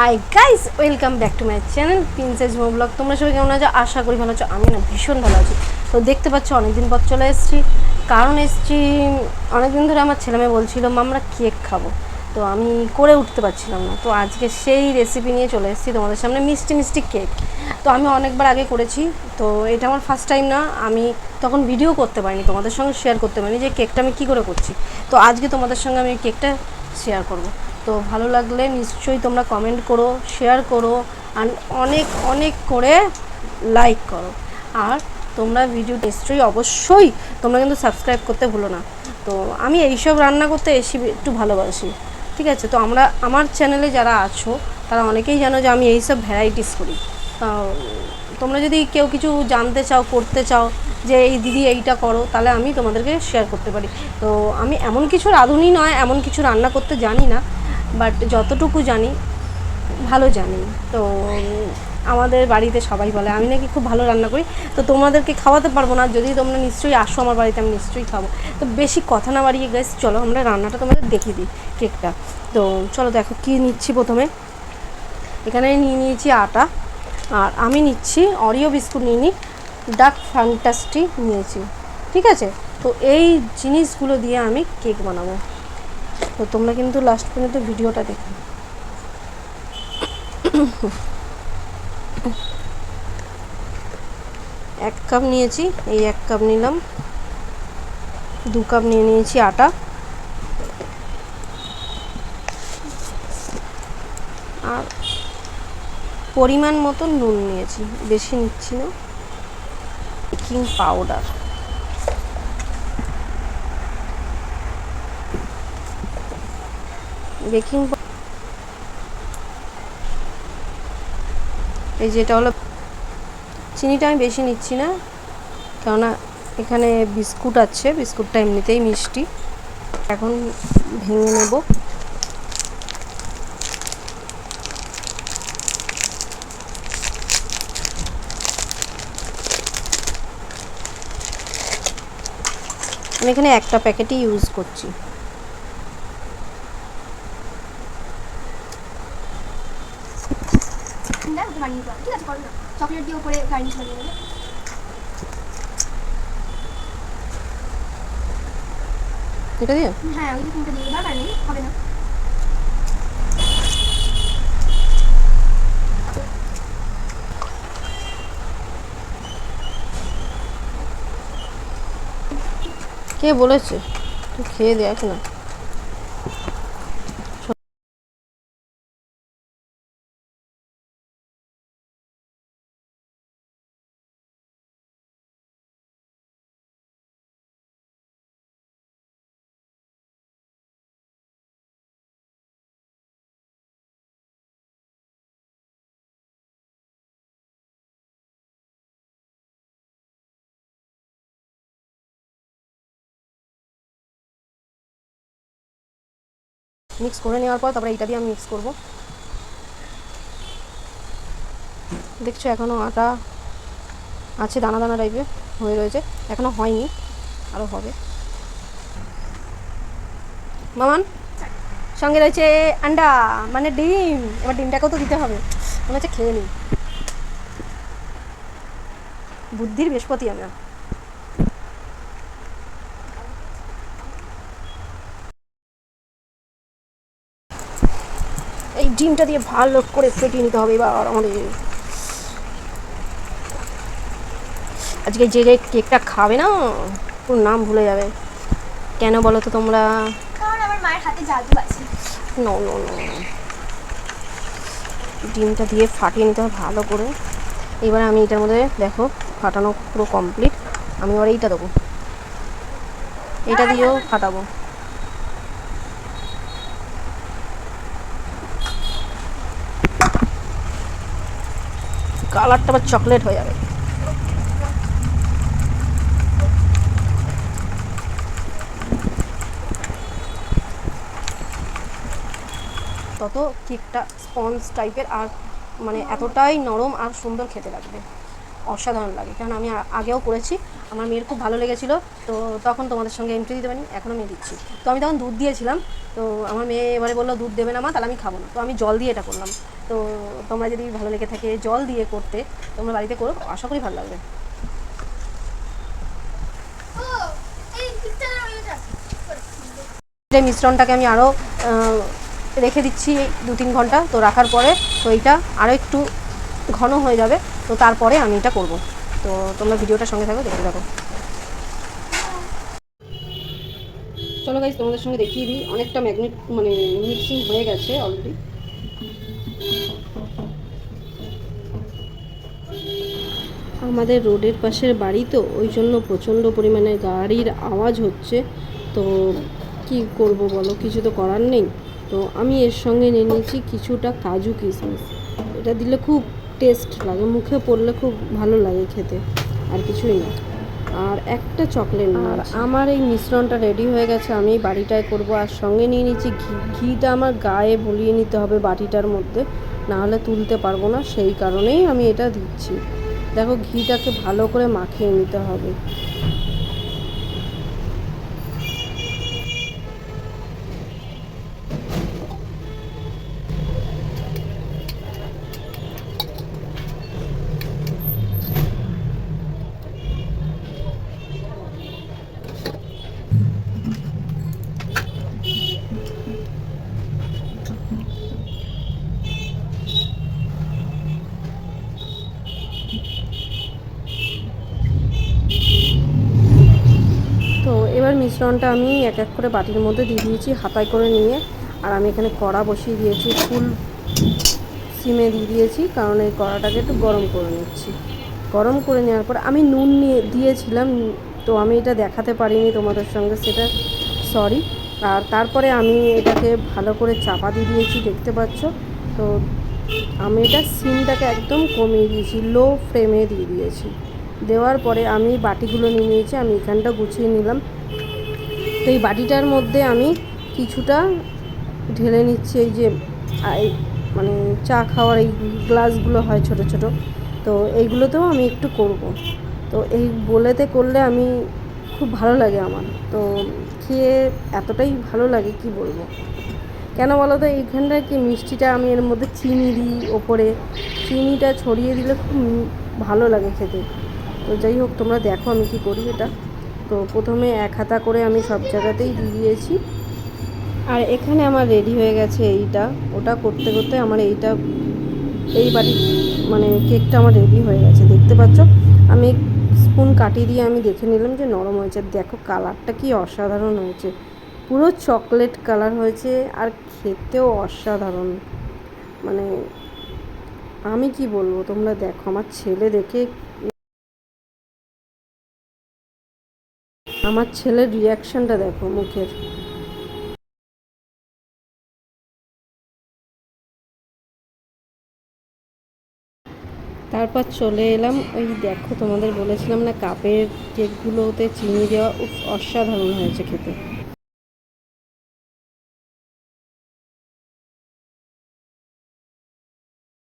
Hi guys welcome back to my channel princess Mou blog তোমরা সবাই কেমন আছো? আশা করি ভালো আছো। আমি না ভীষণ ভালো আছি। তো দেখতে পাচ্ছ অনেকদিন পর চলে এসেছি। কারণ এসেছি অনেকদিন ধরে আমার ছেলেমেয়ে বলছিল "মা, আমরা কেক খাব। তো আমি করে উঠতে পারছিলাম না। তো আজকে সেই রেসিপি নিয়ে চলে এসেছি তোমাদের সামনে মিষ্টি মিষ্টি কেক। তো আমি অনেকবার আগে করেছি। তো এটা আমার ফার্স্ট টাইম না আমি তখন ভিডিও করতে পারিনি তোমাদের সঙ্গে শেয়ার করতে পারিনি যে কেকটা আমি কী করে করছি। তো আজকে তোমাদের সঙ্গে আমি কেকটা শেয়ার করব। তো ভালো লাগলে নিশ্চয়ই তোমরা কমেন্ট করো শেয়ার করো আর অনেক অনেক করে লাইক করো। আর তোমরা ভিডিও নিশ্চয়ই অবশ্যই তোমরা কিন্তু সাবস্ক্রাইব করতে ভুলো না। তো আমি এইসব রান্না করতে এসে একটু ভালোবাসি। ঠিক আছে? তো আমরা, আমার চ্যানেলে যারা আছো, তারা অনেকেই জানো যে আমি এইসব ভ্যারাইটিস করি। তোমরা যদি কেউ কিছু জানতে চাও, করতে চাও, যে এই দিদি এইটা করো, তাহলে আমি তোমাদেরকে শেয়ার করতে পারি। তো আমি এমন কিছু রাঁধুনি নয়, এমন কিছু রান্না করতে জানি না। বাট যতটুকু জানি, ভালো জানি। তো, আমাদের বাড়িতে সবাই বলে, আমি নাকি খুব ভালো রান্না করি। তো তোমাদেরকে খাওয়াতে পারব না, যদি তোমরা নিশ্চয়ই আসো আমার বাড়িতে, আমি নিশ্চয়ই খাব। তো বেশি কথা না বাড়িয়ে গেছ চলো আমরা রান্নাটা তোমাদের দেখিয়ে দিই কেকটা তো চলো দেখো কী নিচ্ছি প্রথমে। এখানে নিয়ে নিয়েছি আটা, আর আমি নিচ্ছি অরিও বিস্কুট নিয়ে নিই ডাক ফ্যান্টাস্টি নিয়েছি, ঠিক আছে? তো এই জিনিসগুলো দিয়ে আমি কেক বানাবো। তো তোমরা কিন্তু লাস্ট পর্যন্ত ভিডিওটা দেখো। এক কাপ নিয়েছি, এই এক কাপ নিলাম। দু কাপ নিয়ে নিয়েছি আটা। আর পরিমাণ মতো নুন নিয়েছি, বেশি নিচ্ছি না। বেকিং পাউডার বেকিং এই যেটা হলো চিনিটা আমি বেশি নিচ্ছি না, কেননা এখানে বিস্কুট আছে, বিস্কুটটা এমনিতেই মিষ্টি। এখন ভেঙে নেব। আমি এখানে একটা প্যাকেটই ইউজ করছি। বানিয়ে দাও ঠিক আছে করো না। চকলেট দিয়ে উপরে গার্নিশ বানিয়ে নেবে এটা দিয়ে? হ্যাঁ ওই তিনটা দিয়ে দেবা। বানিয়ে হবে না। কে বলেছে? তুই খেয়ে দেখ না। মিক্স করে নেওয়ার পর তারপরে এইটা দিয়ে আমি মিক্স করব। দেখছ এখনও আটা আছে, দানা দানা টাইপের হয়ে রয়েছে। এখনও হয়নি আরও হবে। মামান, সঙ্গে রয়েছে আন্ডা মানে ডিম। এবার ডিমটাকেও তো দিতে হবে, মনে হচ্ছে খেয়ে নিই। বুদ্ধির বৃহস্পতি আমরা এই ডিমটা দিয়ে ভালো করে ফেটিয়ে নিতে হবে এবার আমাদের। আজকে যে যে কেকটা খাবে না ওর নাম ভুলে যাবে। কেন বলো তো তোমরা? কারণ আমার মায়ের হাতে জাদু আছে। নো নো নো ডিমটা দিয়ে ফাটিয়ে নিতে হবে ভালো করে। এবার আমি এটার মধ্যে দেখো ফাটানো পুরো কমপ্লিট আমি এবার এইটা দেবো। এটা দিয়েও ফাটাবো। কালারটা আবার চকলেট হয়ে যাবে। তত কেকটা স্পঞ্জ টাইপের আর মানে এতটাই নরম আর সুন্দর খেতে লাগবে। অসাধারণ লাগে। কারণ আমি আগেও করেছি, আমার মেয়ের খুব ভালো লেগেছিলো, তো তখন তোমাদের সঙ্গে এন্ট্রি দিতে পারিনি, এখন আমি দিচ্ছি। তো আমি তখন দুধ দিয়েছিলাম, তো আমার মেয়ে এবারে বলল, দুধ দেবে না মা, তাহলে আমি খাব না। তো আমি জল দিয়ে এটা করলাম। তো তোমরা যদি ভালো লেগে থাকে জল দিয়ে করতে, তোমরা বাড়িতে করো, আশা করি ভালো লাগবে। এই মিশ্রণটাকে আমি আরও রেখে দিচ্ছি দু তিন ঘণ্টা, তো রাখার পরে, তো এইটা আরও একটু ঘন হয়ে যাবে। তো তারপরে আমি এটা করব। তো তোমরা ভিডিওটার সঙ্গে থাকো, দেখতে থাকো। চলো গাইজ তোমাদের সঙ্গে দেখিয়ে দিই। অনেকটা ম্যাগনেট মানে মিক্সিং হয়ে গেছে অলরেডি আমাদের রোডের পাশের বাড়ি তো, ওই জন্য প্রচণ্ড পরিমাণে গাড়ির আওয়াজ হচ্ছে। তো কি করব বলো, কিছু তো করার নেই। তো আমি এর সঙ্গে নিয়ে নিয়েছি কিছুটা কাজু কিশমিশ। এটা দিলে খুব টেস্ট লাগে মুখে পড়লে খুব ভালো লাগে খেতে আর কিছুই না। আর একটা চকলেট আর আমার এই মিশ্রণটা রেডি হয়ে গেছে আমি বাড়িটায় করব আর সঙ্গে নিয়ে নিচ্ছি ঘি। ঘিটা আমার গায়ে বলিয়ে নিতে হবে বাটিটার মধ্যে নাহলে তুলতে পারব না সেই কারণেই আমি এটা দিচ্ছি। দেখো ঘিটাকে ভালো করে মাখিয়ে নিতে হবে। মিশ্রণটা আমি এক এক করে বাটির মধ্যে দিয়ে দিয়েছি, হাতায় করে নিয়ে। আর আমি এখানে কড়া বসিয়ে দিয়েছি, ফুল সিমে দিয়ে দিয়েছি, কারণ এই কড়াটাকে একটু গরম করে নিচ্ছি। গরম করে নেওয়ার পর আমি নুন নিয়ে দিয়েছিলাম, তো আমি এটা দেখাতে পারিনি তোমাদের সঙ্গে, সেটা সরি আর তারপরে আমি এটাকে ভালো করে চাপা দিয়ে দিয়েছি, দেখতে পাচ্ছ? তো আমি এটা সিমটাকে একদম কমিয়ে দিয়েছি লো ফ্লেমে দিয়ে দিয়েছি। দেওয়ার পরে আমি বাটিগুলো নিয়ে নিয়েছি, আমি এখানটা গুছিয়ে নিলাম। তো এই বাটিটার মধ্যে আমি কিছুটা ঢেলে নিচ্ছি, এই যে মানে চা খাওয়ার এই গ্লাসগুলো হয় ছোট ছোট। তো এইগুলোতেও আমি একটু করব। তো এই বলেতে করলে আমি খুব ভালো লাগে আমার। তো খেয়ে এতটাই ভালো লাগে, কি বলব? কেন বলো তো, এইখানটায় কি মিষ্টিটা আমি এর মধ্যে চিনি দিই ওপরে? চিনিটা ছড়িয়ে দিলে খুব ভালো লাগে খেতে। তো যাই হোক, তোমরা দেখো আমি কি করি এটা। তো প্রথমে এক হাতা করে আমি সব জায়গাতেই দিয়ে দিয়েছি। আর এখানে আমার রেডি হয়ে গেছে এইটা। ওটা করতে করতে আমার এইটা, এই বাড়ির মানে কেকটা আমার রেডি হয়ে গেছে, দেখতে পাচ্ছ? আমি স্পুন কাটিয়ে দিয়ে আমি দেখে নিলাম যে নরম হয়েছে। দেখো কালারটা কি অসাধারণ হয়েছে। পুরো চকলেট কালার হয়েছে আর খেতেও অসাধারণ। মানে আমি কি বলব, তোমরা দেখো, আমার ছেলে দেখে আমার ছেলের রিয়াকশনটা দেখো মুখের। তারপর চলে এলাম ওই দেখো তোমাদের বলেছিলাম না, কাপের কেকগুলোতে চিনি দেওয়া অসাধারণ হয়েছে খেতে।